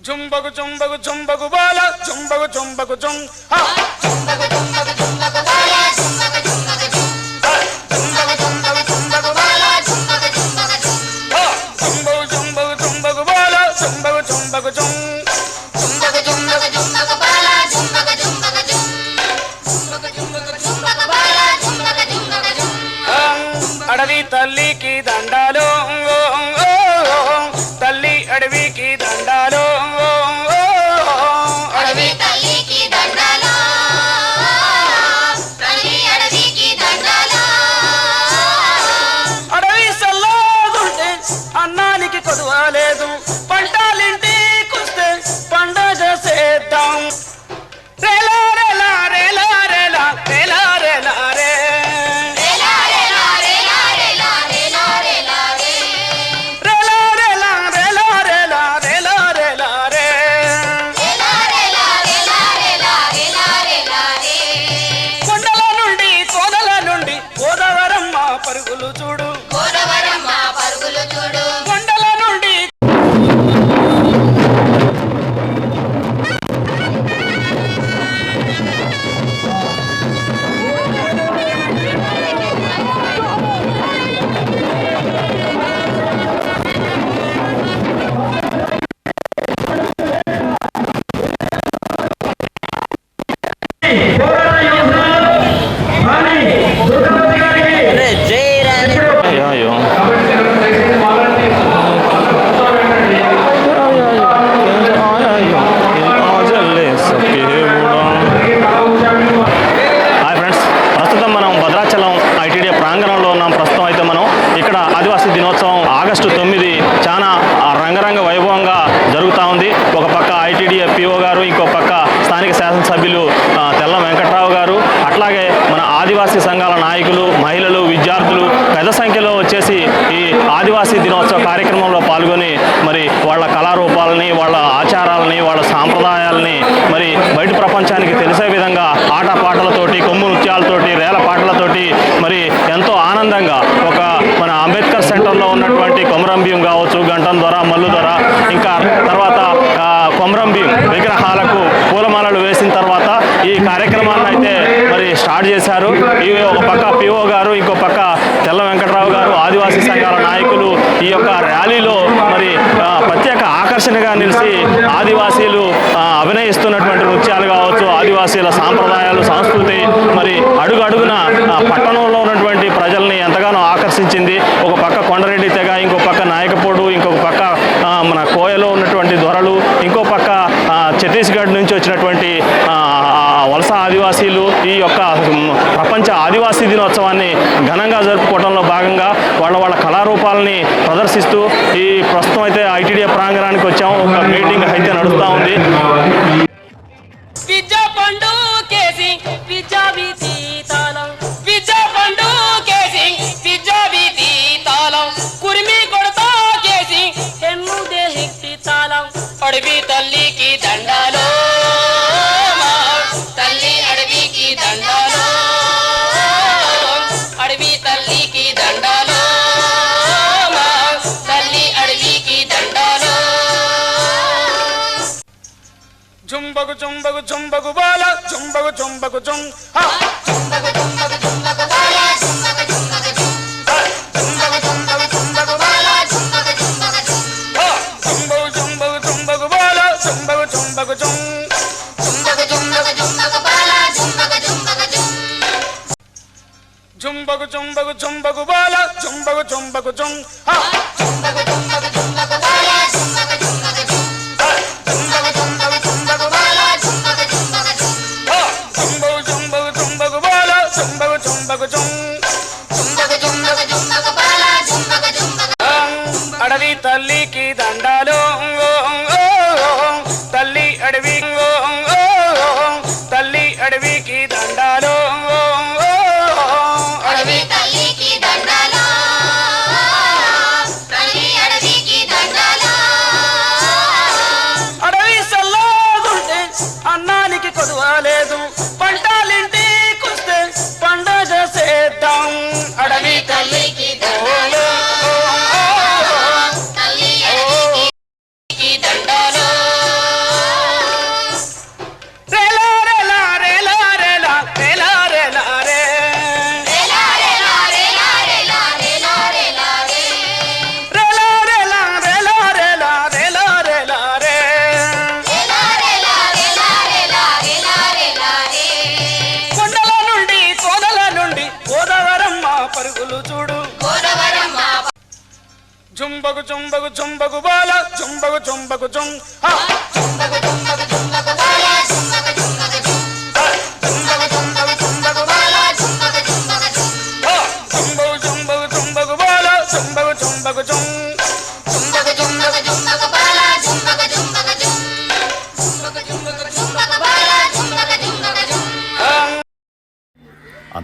జుంబగు జుంబగు జుంబగు బాల జుంబగు జుంబగు జుం జుంబగు జుంబగు జుంబగు బాల జుంబగు జుంబగు జుం జుంబగు జుంబగు జుంబగు బాల జుంబగు జుంబగు జుం హా! జుంబగు జుంబగు జుంబగు బాల జుంబగు జుంబగు జుం జుంబగు జుంబగు జుంబగు బాల జుంబగు జుంబగు జుం జుంబగు జుంబగు జుంబగు బాల జుంబగు జుంబగు జుం అడవి తల్లికి దండా గంటం ద్వారా మల్లు ద్వారా ఇంకా తర్వాత కొమరంబి విగ్రహాలకు పూలమాలలు వేసిన తర్వాత ఈ కార్యక్రమాన్ని అయితే మరి స్టార్ట్ చేశారు. ఇవి ఒక పక్క పిఓ గారు ఇంకో పక్క తెల్ల వెంకటరావు గారు ఆదివాసీ సంఘాల నాయకులు ఈ యొక్క ర్యాలీలో మరి ప్రత్యేక ఆకర్షణగా నిలిచి ఆదివాసీలు అభినయిస్తున్నటువంటి నృత్యాలు కావచ్చు ఆదివాసీల సాంప్రదాయాలు సంస్కృతి మరి అడుగు అడుగున పట్టణంలో ఉన్నటువంటి ప్రజల్ని ఎంతగానో ఆకర్షించింది. ఒక పక్క కొండరెడ్డి తెగ ఇంకో పక్క నాయకపోడు ఇంకొక పక్క మన కోయలో ఉన్నటువంటి దొరలు ఇంకో పక్క ఛత్తీస్గఢ్ నుంచి వచ్చినటువంటి ఆదివాసీలు ఈ యొక్క ప్రపంచ ఆదివాసీ దినోత్సవాన్ని ఘనంగా జరుపుకోవడంలో భాగంగా వాళ్ళ వాళ్ళ కళారూపాలని ప్రదర్శిస్తూ ఈ ప్రస్తుతం అయితే ఐటీడీఏ ప్రాంగణానికి వచ్చాం. ఒక మీటింగ్ అయితే నడుస్తూ ఉంది. విద్యా పండు కేసి విద్యా జుంబగు జుంబగు జుంబగు బాల జుంబగు జుంబగు చుం హా! జుంబగు జుంబగు బాల జుంబగు జుంబగు చుం హా! జుంబగు జుంబగు బాల జుంబగు జుంబగు జుం హా! జుంబగు జుంబగు బాల జుంబగు జుంబగు జుం జుంబగు జుంబగు జుంబగు బాల జుంబగు జుంబగు జుం జుంబగు బాల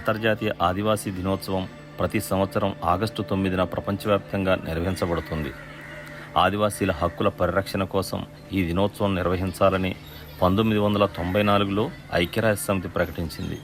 అంతర్జాతీయ ఆదివాసీ దినోత్సవం ప్రతి సంవత్సరం ఆగస్టు తొమ్మిదిన ప్రపంచవ్యాప్తంగా నిర్వహించబడుతుంది. ఆదివాసీల హక్కుల పరిరక్షణ కోసం ఈ దినోత్సవం నిర్వహించాలని పంతొమ్మిది వందల తొంభై నాలుగులో ఐక్యరాజ్య సమితి ప్రకటించింది.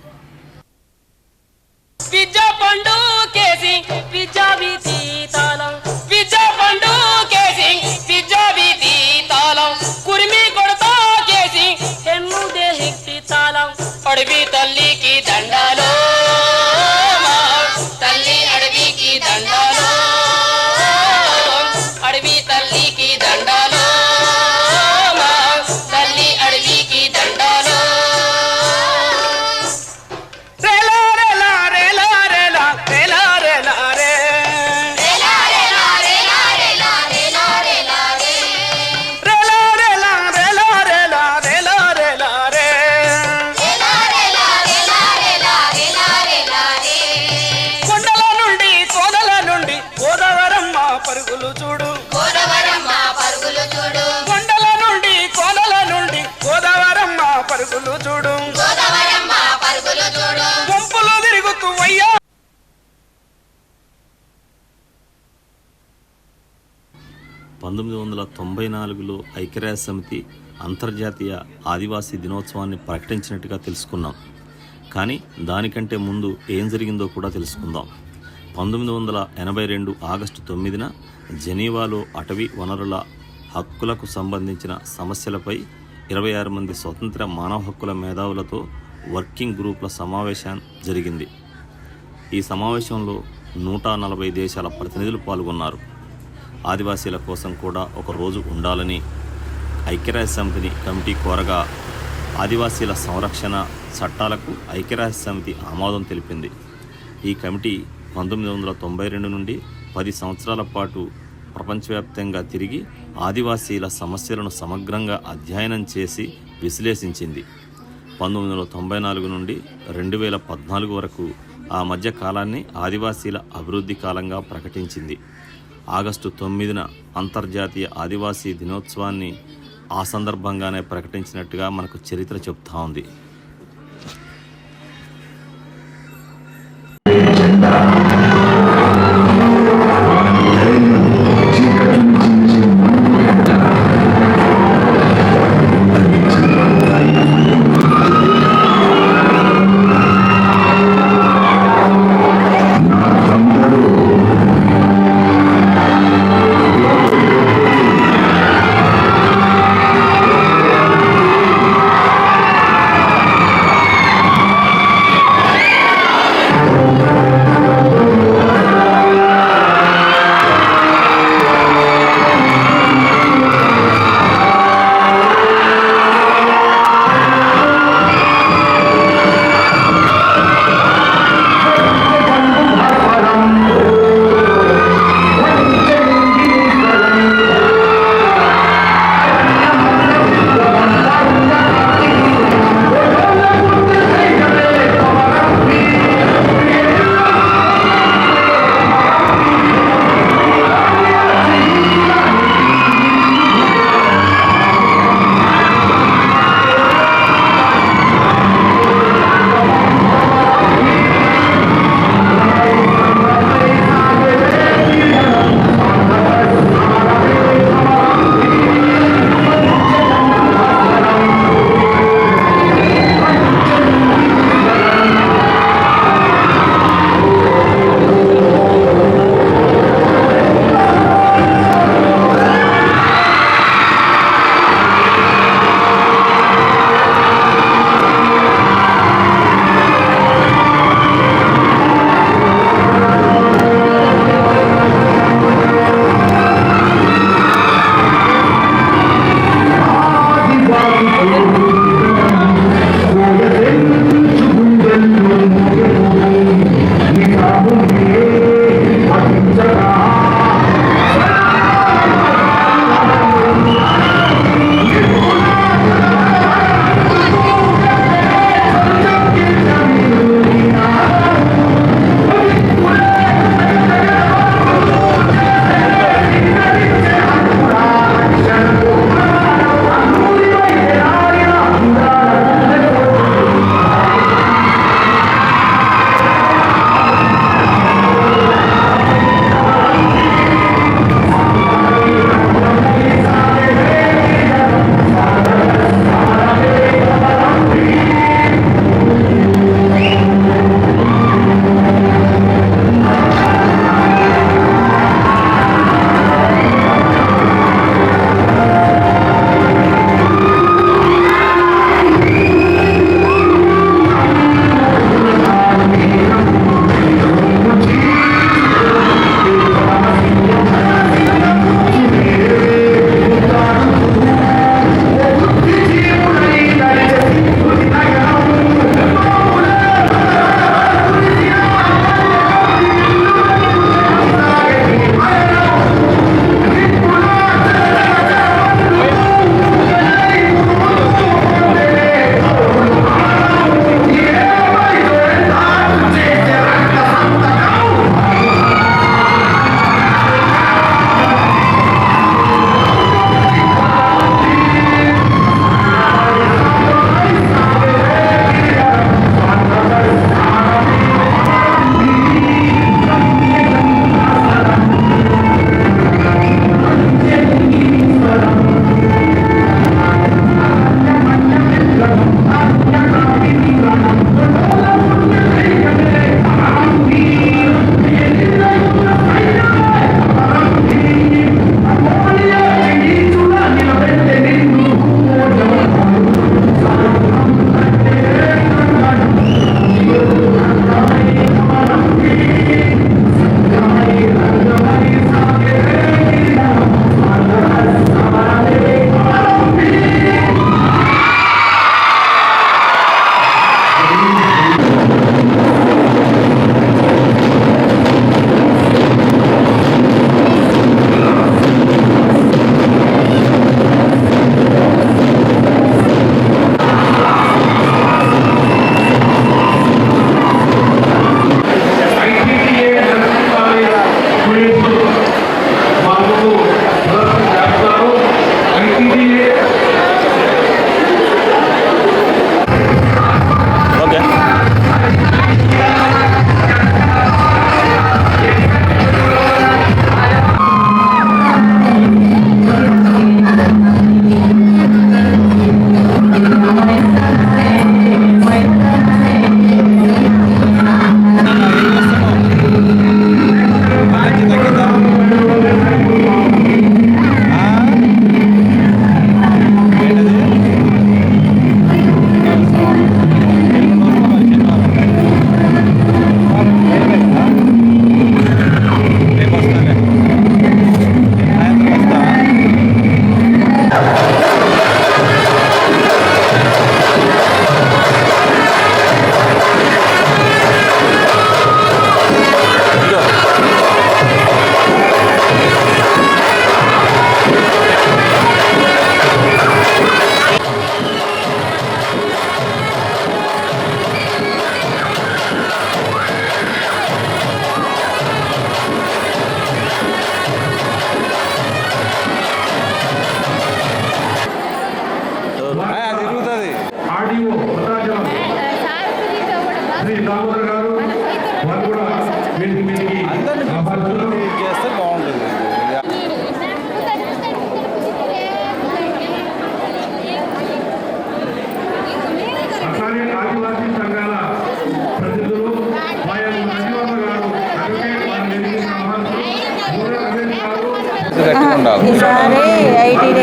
తొంభై నాలుగులో ఐక్యరాజ్య సమితి అంతర్జాతీయ ఆదివాసీ దినోత్సవాన్ని ప్రకటించినట్టుగా తెలుసుకున్నాం. కానీ దానికంటే ముందు ఏం జరిగిందో కూడా తెలుసుకుందాం. పంతొమ్మిది వందల ఎనభై రెండు ఆగస్టు తొమ్మిదిన జెనీవాలో అటవీ వనరుల హక్కులకు సంబంధించిన సమస్యలపై ఇరవై ఆరు మంది స్వతంత్ర మానవ హక్కుల మేధావులతో వర్కింగ్ గ్రూపుల సమావేశం జరిగింది. ఈ సమావేశంలో నూట నలభై దేశాల ప్రతినిధులు పాల్గొన్నారు. ఆదివాసీల కోసం కూడా ఒక రోజు ఉండాలని ఐక్యరాజ్య సమితిని కమిటీ కోరగా ఆదివాసీల సంరక్షణ చట్టాలకు ఐక్యరాజ్య సమితి ఆమోదం తెలిపింది. ఈ కమిటీ పంతొమ్మిది వందల తొంభై రెండు నుండి పది సంవత్సరాల పాటు ప్రపంచవ్యాప్తంగా తిరిగి ఆదివాసీల సమస్యలను సమగ్రంగా అధ్యయనం చేసి విశ్లేషించింది. పంతొమ్మిది వందల తొంభై నాలుగు నుండి రెండు వేల పద్నాలుగు వరకు ఆ మధ్య కాలాన్ని ఆదివాసీల అభివృద్ధి కాలంగా ప్రకటించింది. ఆగస్టు తొమ్మిదిన అంతర్జాతీయ ఆదివాసీ దినోత్సవాన్ని ఆ సందర్భంగానే ప్రకటించినట్టుగా మనకు చరిత్ర చెప్తా ఉంది.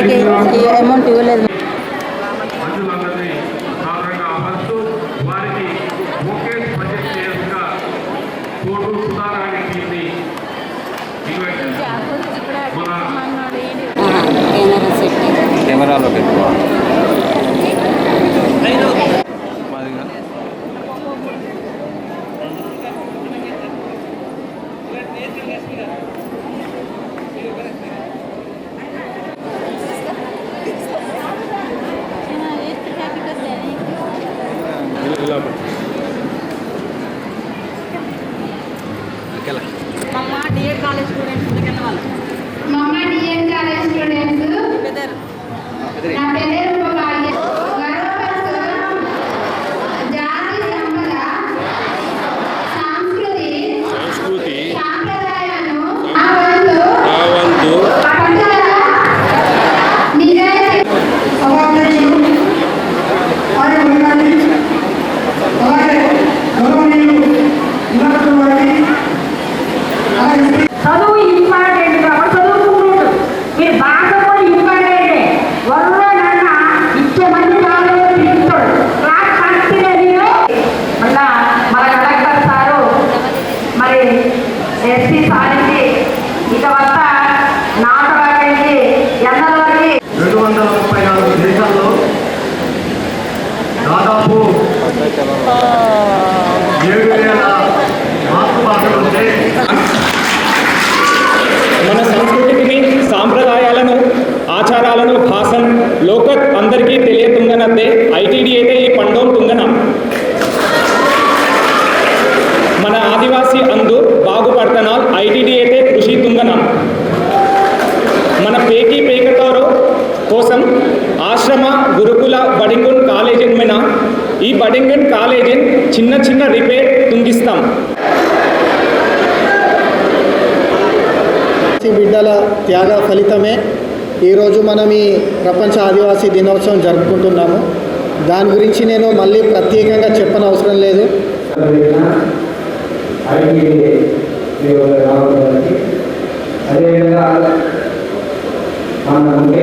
给你提 Марию Налитину. లోకత్ అందరికీ తెలియతుందనద్దే ఐటీడీ అయితే ఈ పండోం మన ఆదివాసీ అందు బాగుపడతనాల్ ఐటీడీ అయితే కృషి తుంగన. మన పేకీ పేకతారో కోసం ఆశ్రమ గురుకుల బడింగున్ కాలేజీన్ మీద ఈ బడింగన్ కాలేజీన్ చిన్న చిన్న రిపేర్ తుంగిస్తాం. బిడ్డల త్యాగ ఫలితమే ఈరోజు మనం ఈ ప్రపంచ ఆదివాసీ దినోత్సవం జరుపుకుంటున్నాము. దాని గురించి నేను మళ్ళీ ప్రత్యేకంగా చెప్పనవసరం లేదు. అదేవిధంగా మన ముఖ్య